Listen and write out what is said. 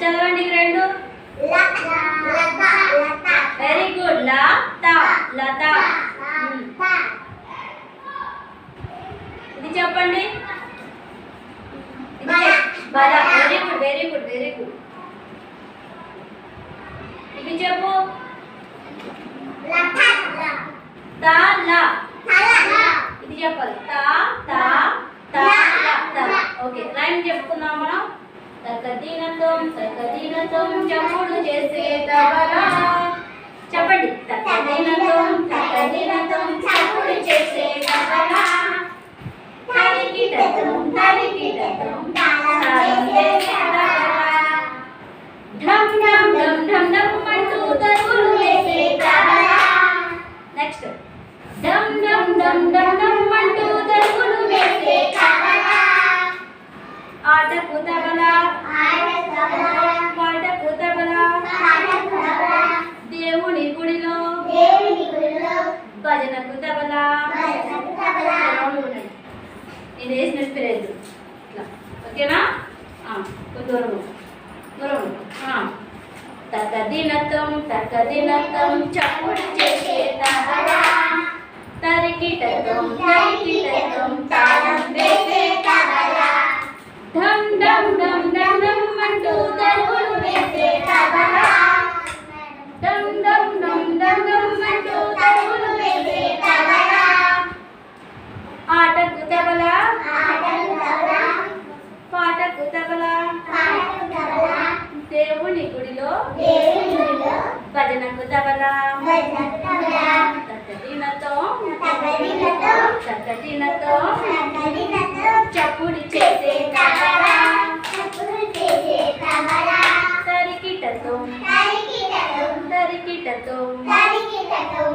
చదవండి రెండు. Very good Latha Latha. ఇది చెప్పండి. Very good very good very good ఇది చెప్పు. ఇది చెప్పాలి. తా తా తా ఓకే రైమ్ చెప్పుకుందాం మనం. తక్కదీనతం తక్కదీనతం చప్పుడు చేసే తబలా. చెప్పండి. తక్కదీనతం తక్కదీనతం చప్పుడు చేసే తబలా. తరికిటతం తరికిటతం తాళం వేసే తబలా. ఢమ్ ఢమ్ ఢమ్ ఢమ్ ఢమ్ అంటూ తరువులు వేసే తబలా. నెక్స్ట్. డమ్ డమ్ డమ్ డమ్ ఆటకు తబలా పాటకు తబలా దేవుని గుడిలో భజనకు తబలా నేను వేసిన ఇట్లా. ఓకేనా? ఆ, కొంచెం దూరం ఆ. చప్పుడు చేసే తబలా గుడిలో భజన తబలా చప్పుడు చేసే తరికిటతో తరికిటతో తరికిటతో